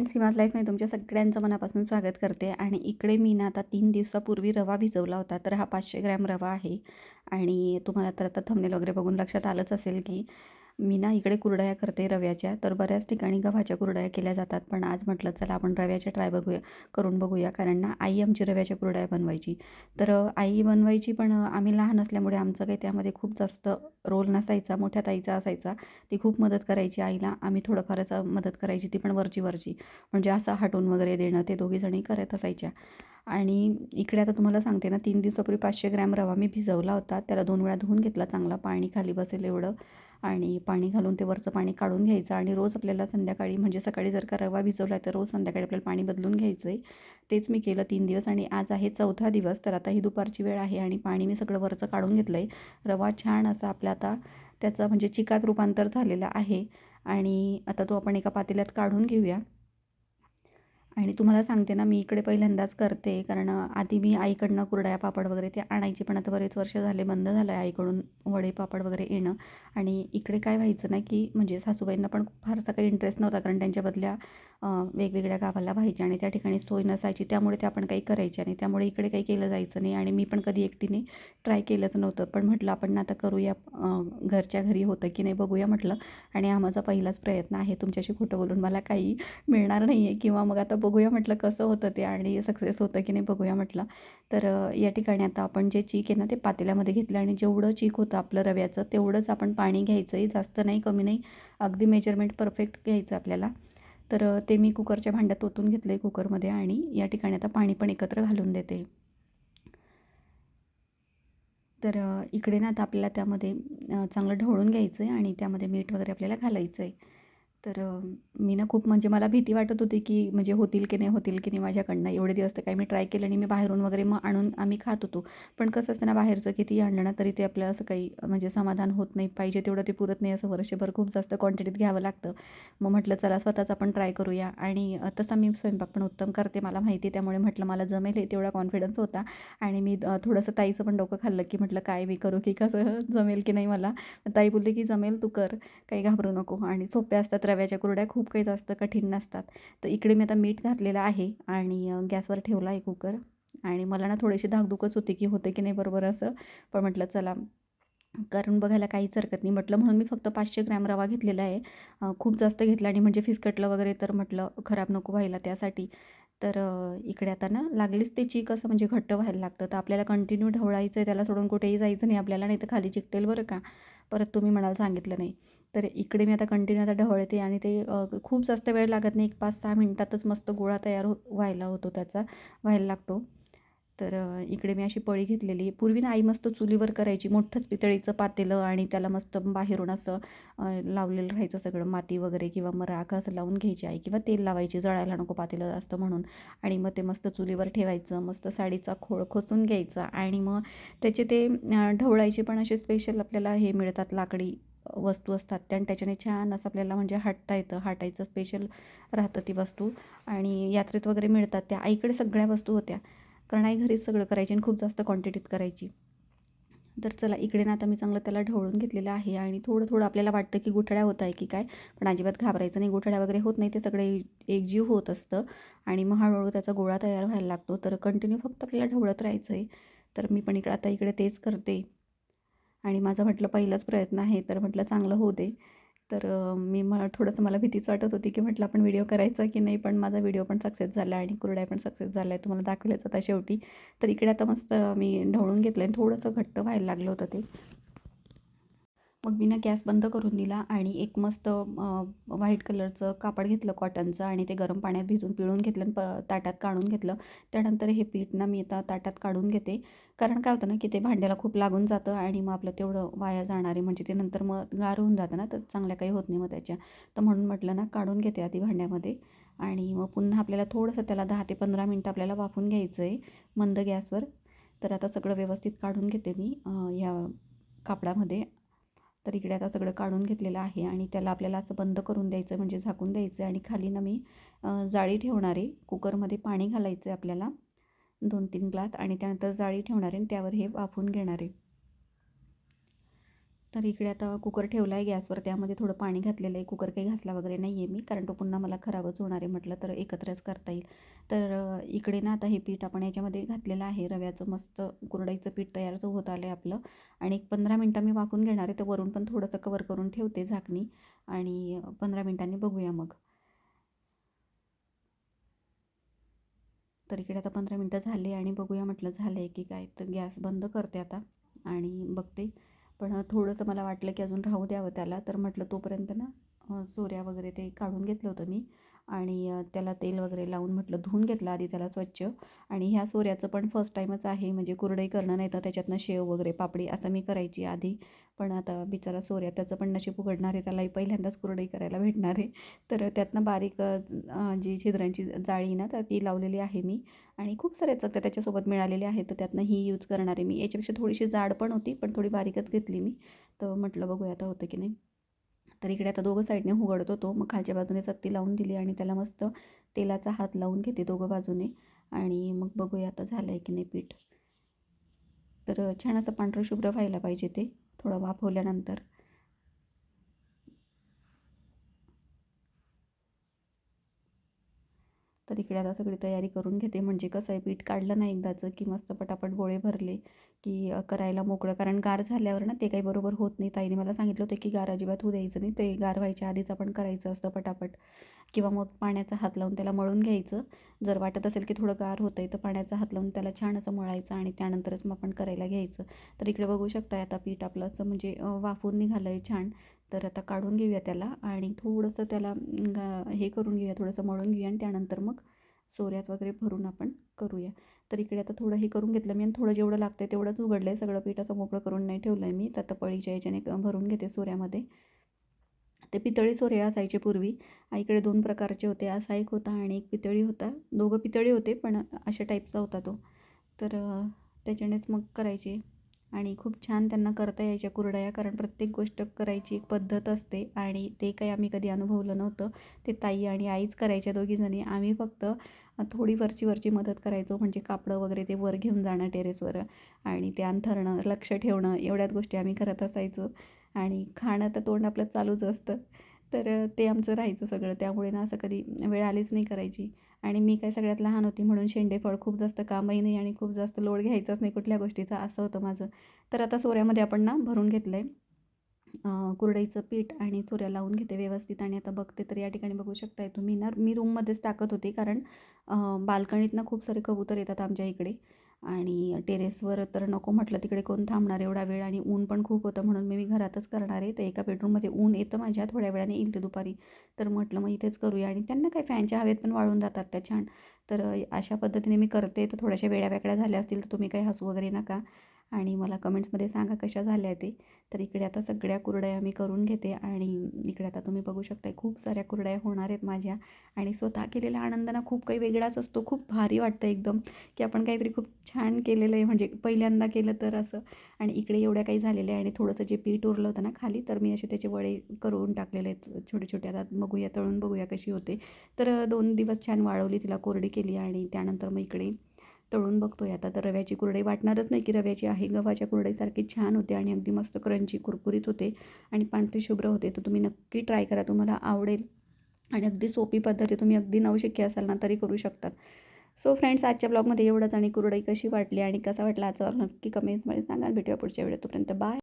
Friends हिमाज लाईफमध्ये तुमच्या सगळ्यांचं मनापासून स्वागत करते. आणि इकडे मी ना आता तीन दिवसापूर्वी रवा भिजवला होता तर हा पाचशे ग्रॅम रवा आहे. आणि तुम्हाला तर आता थंबनेल वगैरे बघून लक्षात आलंच असेल की मी ना इकडे कुरडया करते रव्याच्या तर बऱ्याच ठिकाणी गव्हाच्या कुरडया केल्या जातात. पण आज म्हटलं चला आपण रव्याच्या ट्राय बघूया करून बघूया कारण ना आई आमची रव्याच्या कुरडया बनवायची. तर आई बनवायची पण आम्ही लहान असल्यामुळे आमचं काही त्यामध्ये खूप जास्त रोल नसायचा मोठ्या ताईचा असायचा. ती खूप मदत करायची आईला आम्ही थोडंफारच मदत करायची ती पण वरची वरची. म्हणजे असं हटवून वगैरे देणं ते दोघीजणी करत असायच्या. आणि इकडे आता तुम्हाला सांगते ना तीन दिवसापूर्वी पाचशे ग्रॅम रवा मी भिजवला होता. त्याला दोन वेळा धुवून घेतला चांगला पाणी खाली बसेल एवढं. आणि पाणी घालून ते वरचं पाणी काढून घ्यायचं आणि रोज आपल्याला संध्याकाळी म्हणजे सकाळी जर का रवा भिजवला तर रोज संध्याकाळी आपल्याला पाणी बदलून घ्यायचं आहे तेच मी केलं तीन दिवस आणि आज आहे चौथा दिवस तर आता ही दुपारची वेळ आहे आणि पाणी मी सगळं वरचं काढून घेतलं आहे रवा छान असा आपला आता त्याचं म्हणजे चिकात रूपांतर झालेलं आहे आणि आता तो आपण एका पातेल्यात काढून घेऊया. आणि तुम्हाला सांगते ना मी इकडे पहिल्यांदाच करते. कारण आधी मी आईकडनं कुरड्या पापड वगैरे ते आणायची पण आता बरेच वर्ष झाले बंद झालं आहे आईकडून वडे पापड वगैरे येणं. आणि इकडे काय व्हायचं ना की म्हणजे सासूबाईंना पण फारसा काही इंटरेस्ट नव्हता. कारण त्यांच्या बदल्या वेगवेगळ्या गावाला व्हायच्या आणि त्या ठिकाणी सोय नसायची. त्यामुळे ते आपण काही करायच्या नाही. त्यामुळे इकडे काही केलं जायचं नाही आणि मी पण कधी एकटीने ट्राय केलंच नव्हतं. पण म्हटलं आपण आता करूया घरच्या घरी होतं की नाही बघूया म्हटलं. आणि हा माझा पहिलाच प्रयत्न आहे. तुमच्याशी खोटं बोलून मला काही मिळणार नाही आहे किंवा मग आता बघूया म्हटलं कसं होतं ते आणि सक्सेस होतं की नाही बघूया म्हटलं. तर या ठिकाणी आता आपण जे चीक आहे ना ते पातेल्यामध्ये घेतलं आणि जेवढं चीक होतं आपलं रव्याचं तेवढंच आपण पाणी घ्यायचं आहे जास्त नाही कमी नाही. अगदी मेजरमेंट परफेक्ट घ्यायचं आपल्याला. तर ते मी कुकरच्या भांड्यात ओतून घेतलं आहे कुकरमध्ये आणि या ठिकाणी आता पाणी पण एकत्र घालून देते. तर इकडे ना आता आपल्याला त्यामध्ये चांगलं ढवळून घ्यायचं आहे आणि त्यामध्ये मीठ वगैरे आपल्याला घालायचं आहे तर मी ना खूप म्हणजे मला भीती वाटत होती की म्हणजे होतील की नाही होतील की नाही माझ्याकडनं. एवढे दिवस तर काही मी ट्राय केलं आणि मी बाहेरून वगैरे मग आणून आम्ही खात होतो. पण कसं असतं ना बाहेरचं किती आणलं ना तरी ते आपलं असं काही म्हणजे समाधान होत नाही पाहिजे. तेवढं ते पुरत नाही. असं वर्षभर खूप जास्त क्वांटिटीत घ्यावं लागतं. मग म्हटलं चला स्वतःच आपण ट्राय करूया. आणि तसा मी स्वयंपाक पण उत्तम करते मला माहिती त्यामुळे म्हटलं मला जमेल हे. तेवढा कॉन्फिडन्स होता. आणि मी थोडंसं ताईचं पण डोकं खाल्लं की म्हटलं काय मी करू की कसं जमेल की नाही मला? ताई बोलली की जमेल तू कर. काही घाबरू नको. आणि सोप्या असतात रव्याच्या कुरड्या खूप काही जास्त कठीण नसतात. तर इकडे मी आता मीठ घातलेलं आहे आणि गॅसवर ठेवला आहे कुकर. आणि मला ना थोडीशी धाकधुकच होती की होते की नाही बरोबर असं. पण म्हटलं चला. कारण बघायला काहीच हरकत नाही. म्हटलं म्हणून मी फक्त पाचशे ग्रॅम रवा घेतलेला आहे. खूप जास्त घेतला आणि म्हणजे फिसकटलं वगैरे तर म्हटलं खराब नको व्हायला त्यासाठी. तर इकडे आता ना लागलीच ते चीक असं म्हणजे घट्ट व्हायला लागतं. तर आपल्याला कंटिन्यू ढवळायचं आहे त्याला सोडून कुठेही जायचं नाही आपल्याला. नाही तर खाली चिकटेल बरं का. परत तुम्ही म्हणाल सांगितलं नाही. तर इकडे मी आता कंटिन्यू आता ढवळते आणि ते खूप जास्त वेळ लागत नाही. एक पाच सहा मिनटातच मस्त गोळा तयार हो व्हायला होतो त्याचा व्हायला लागतो. तर इकडे मी अशी पळी घेतलेली. पूर्वी ना आई मस्त चुलीवर करायची मोठंच पितळीचं पातेलं आणि त्याला मस्त बाहेरून असं लावलेलं राहायचं सगळं. माती वगैरे किंवा मग राख असं लावून घ्यायची आई किंवा तेल लावायची जळायला नको पातेलं असतं म्हणून. आणि मग ते मस्त चुलीवर ठेवायचं मस्त साडीचा खोळ खोचून घ्यायचा आणि मग त्याचे ते ढवळायचे पण असे स्पेशल आपल्याला हे मिळतात लाकडी वस्तू असतात त्या त्याच्याने छान असं आपल्याला म्हणजे हाटता येतं. हाटायचं स्पेशल राहतं ती वस्तू. आणि यात्रेत वगैरे मिळतात त्या. आईकडे सगळ्या वस्तू होत्या. कारण आई घरीच सगळं करायची आणि खूप जास्त क्वांटिटीत करायची. तर चला इकडे ना आता मी चांगलं त्याला ढवळून घेतलेलं आहे आणि थोडं थोडं आपल्याला वाटतं की गुठळ्या होत आहे की काय पण अजिबात घाबरायचं नाही. गुठळ्या वगैरे होत नाही ते सगळे एकजीव होत असतं. आणि मग हळूहळू त्याचा गोळा तयार व्हायला लागतो. तर कंटिन्यू फक्त आपल्याला ढवळत राहायचं आहे तर मी पण इकडे आता इकडे तेच करते. आणि माझं म्हटलं पहिलाच प्रयत्न आहे तर म्हटलं चांगलं होऊ दे. तर मी मग थोडंसं मला भीतीच वाटत होती की म्हटलं आपण व्हिडिओ करायचा की नाही पण माझा व्हिडिओ पण सक्सेस झाला आणि कुरडाय पण सक्सेस झाला आहे तुम्हाला दाखवल्याच आता शेवटी. तर इकडे आता मस्त मी ढवळून घेतलं आणि थोडंसं घट्ट व्हायला लागलं होतं ते. मग मी ना गॅस बंद करून दिला आणि एक मस्त व्हाईट कलरचं कापड घेतलं कॉटनचं आणि ते गरम पाण्यात भिजून पिळून घेतलं आणि प ताटात काढून घेतलं. त्यानंतर हे पीठ ना मी आता ताटात काढून घेते. कारण काय होतं ना की ते भांड्याला खूप लागून जातं आणि मग आपलं तेवढं वाया जाणार आहे. म्हणजे ते नंतर मग गार होऊन जातं ना तर चांगल्या काही होत नाही मग त्याच्या. तर म्हणून म्हटलं ना काढून घेते आधी भांड्यामध्ये. आणि मग पुन्हा आपल्याला थोडंसं त्याला दहा ते पंधरा मिनटं आपल्याला वाफून घ्यायचं आहे मंद गॅसवर. तर आता सगळं व्यवस्थित काढून घेते मी ह्या कापडामध्ये. तर इकडे आता सगळं काढून घेतलेलं आहे आणि त्याला आपल्याला असं बंद करून द्यायचं म्हणजे झाकून द्यायचं आणि खाली ना मी जाळी ठेवणार आहे कुकरमध्ये पाणी घालायचं आहे आपल्याला दोन तीन ग्लास आणि त्यानंतर जाळी ठेवणार आहे आणि त्यावर हे वाफून घेणार. आहे तर इकडे आता कुकर ठेवला आहे गॅसवर. त्यामध्ये थोडं पाणी घातलेलं आहे. कुकर काही घासला वगैरे नाही आहे मी कारण तो पुन्हा मला खराबच होणार आहे म्हटलं तर एकत्रच करता येईल. तर इकडे ना आता हे पीठ आपण याच्यामध्ये घातलेलं आहे. रव्याचं मस्त कुरडईचं पीठ तयार होत आलं आहे आपलं. आणि एक पंधरा मिनटं मी वाकून घेणार आहे. तर वरून पण थोडंसं कवर करून ठेवते झाकणी. आणि पंधरा मिनटांनी बघूया मग. तर इकडे आता पंधरा मिनटं झाले आणि बघूया म्हटलं झालं आहे की काय. तर गॅस बंद करते आता आणि बघते. पण थोडंसं मला वाटलं की अजून राहू द्यावं त्याला. तर म्हटलं तोपर्यंत ना सोऱ्या वगैरे ते काढून घेतलं होतं मी. आणि त्याला तेल वगैरे लावून म्हटलं धुवून घेतलं आधी त्याला स्वच्छ. आणि ह्या सोऱ्याचं पण फर्स्ट टाईमच आहे. म्हणजे कुरडई करणं नाही तर त्याच्यातनं शेव वगैरे पापडी असं मी करायची आधी. पण आता बिचारा सोऱ्या त्याचं पण नशीब उघडणार आहे त्यालाही पहिल्यांदाच कुरडई करायला भेटणार आहे. तर त्यातनं बारीक जी छिद्रांची जाळी ना तर ती लावलेली आहे मी. आणि खूप सारे चकत्या त्याच्यासोबत मिळालेल्या आहेत तर त्यातनं ही यूज करणार आहे मी. याच्यापेक्षा थोडीशी जाड पण होती पण थोडी बारीकच घेतली मी. तर म्हटलं बघूया आता होतं की नाही. तर इकडे आता दोघं साईडने उघडत होतो मग खालच्या बाजूने चत्ती लावून दिली आणि त्याला मस्त तेलाचा हात लावून घेते दोघं बाजूने. आणि मग बघूया आता झालं आहे की नाही पीठ. तर छान असं पांढरं शुभ्र व्हायला पाहिजे ते. थोडं वाफवल्यानंतर. तर इकडे आता सगळी तयारी करून घेते. म्हणजे कसं आहे पीठ काढलं ना एकदाचं की मस्त पटापट गोळे भरले की करायला मोकळं. कारण गार झाल्यावर ना ते काही बरोबर होत नाही. ताईने मला सांगितलं होतं की गार अजिबात होऊ द्यायचं नाही. ते गार व्हायच्या आधीच आपण करायचं असतं पटापट. किंवा मग पाण्याचा हात लावून त्याला मळून घ्यायचं. जर वाटत असेल की थोडं गार होतं आहे तर पाण्याचा हात लावून त्याला छान असं मळायचं आणि त्यानंतरच मग आपण करायला घ्यायचं. तर इकडे बघू शकता आता पीठ आपलं असं म्हणजे वाफून निघालं आहे छान. तर आता काढून घेऊया त्याला आणि थोडंसं त्याला हे करून घेऊया थोडंसं मळून घेऊया आणि त्यानंतर मग सोऱ्यात वगैरे भरून आपण करूया. तर इकडे आता थोडं हे करून घेतलं मी आणि थोडं जेवढं लागतं आहे तेवढंच उघडलं आहे सगळं पीठ असं मोकळं करून नाही ठेवलं आहे मी. तर आता पळीच्या याच्याने भरून घेते सोऱ्यामध्ये. ते पितळी सोरे असायचे पूर्वी. इकडे दोन प्रकारचे होते. असा एक होता आणि एक पितळी होता. दोघं पितळी होते पण अशा टाईपचा होता तो. तर त्याच्यानेच मग करायचे. आणि खूप छान त्यांना करता यायच्या कुरडया कारण प्रत्येक गोष्ट करायची एक पद्धत असते आणि ते काही आम्ही कधी अनुभवलं नव्हतं. ते ताई आणि आईच करायच्या दोघीजणी आम्ही फक्त थोडी वरची वरची मदत करायचो म्हणजे कापडं वगैरे ते वर घेऊन जाणं टेरेसवर आणि ते अंथरणं लक्ष ठेवणं एवढ्याच गोष्टी आम्ही करत असायचो. आणि खाणं तर तोंड आपलं चालूच असतं. तर ते आमचं राहायचं सगळं. त्यामुळे ना असं कधी वेळ आलीच नाही करायची. आणि मी काय सगळ्यात लहान होती म्हणून शेंडेफळ खूप जास्त कामही नाही आणि खूप जास्त लोड घ्यायचाच नाही कुठल्या गोष्टीचा असं होतं माझं. तर आता सोऱ्यामध्ये आपण ना भरून घेतलं आहे कुरडईचं पीठ आणि सोऱ्या लावून घेते व्यवस्थित आणि आता बघते तर या ठिकाणी बघू शकताय तुम्ही. ना मी रूममध्येच टाकत होते कारण बाल्कनीतनं खूप सारे कबूतर येतात आमच्या इकडे. आणि टेरेसवर तर नको म्हटलं तिकडे कोण थांबणार एवढा वेळ आणि ऊन पण खूप होतं म्हणून मी मी घरातच करणार आहे. तर एका बेडरूममध्ये ऊन येतं माझ्या थोड्या वेळाने येईल ते दुपारी. तर म्हटलं मग इथेच करूया आणि त्यांना काय फॅनच्या हवेत पण वाळून जातात त्या छान. तर अशा पद्धतीने मी करते. तर थोड्याशा वेळ्या वेगळ्या झाल्या असतील तर तुम्ही काही हसू वगैरे नका. आणि मला कमेंट्समध्ये सांगा कशा झाल्या ते. तर इकडे आता सगळ्या कुरड्या मी करून घेते आणि इकडे आता तुम्ही बघू शकताय खूप साऱ्या कुरड्या होणार आहेत माझ्या. आणि स्वतः केलेला आनंदाना खूप काही वेगळाच असतो खूप भारी वाटतं एकदम की आपण काहीतरी खूप छान केलेलं आहे. म्हणजे पहिल्यांदा केलं तर असं. आणि इकडे एवढ्या काही झालेल्या आहे आणि थोडंसं जे पीठ उरलं होतं ना खाली तर मी असे त्याचे वडे करून टाकलेले आहेत. छोटे छोटे आता बघूया तळून बघूया कशी होते. तर दोन दिवस छान वाळवली तिला कोरडी केली आणि त्यानंतर मग इकडे तळून बघतोय आता. तर रव्याची कुरडई वाटणारच नाही की रव्याची आहे. गव्हाच्या कुरडईसारखी छान होते आणि अगदी मस्त क्रंची कुरकुरीत होते आणि पांढरी शुभ्र होते. तर तुम्ही नक्की ट्राय करा. तुम्हाला आवडेल आणि अगदी सोपी पद्धती तुम्ही अगदी नवशिक्की असाल ना तरी करू शकतात. सो फ्रेंड्स आजच्या ब्लॉगमध्ये एवढंच. आणि कुरडई कशी वाटली आणि कसा वाटला आजचा नक्की कमेंट्समध्ये सांगा. भेटूया पुढच्या वेळेत तोपर्यंत. बाय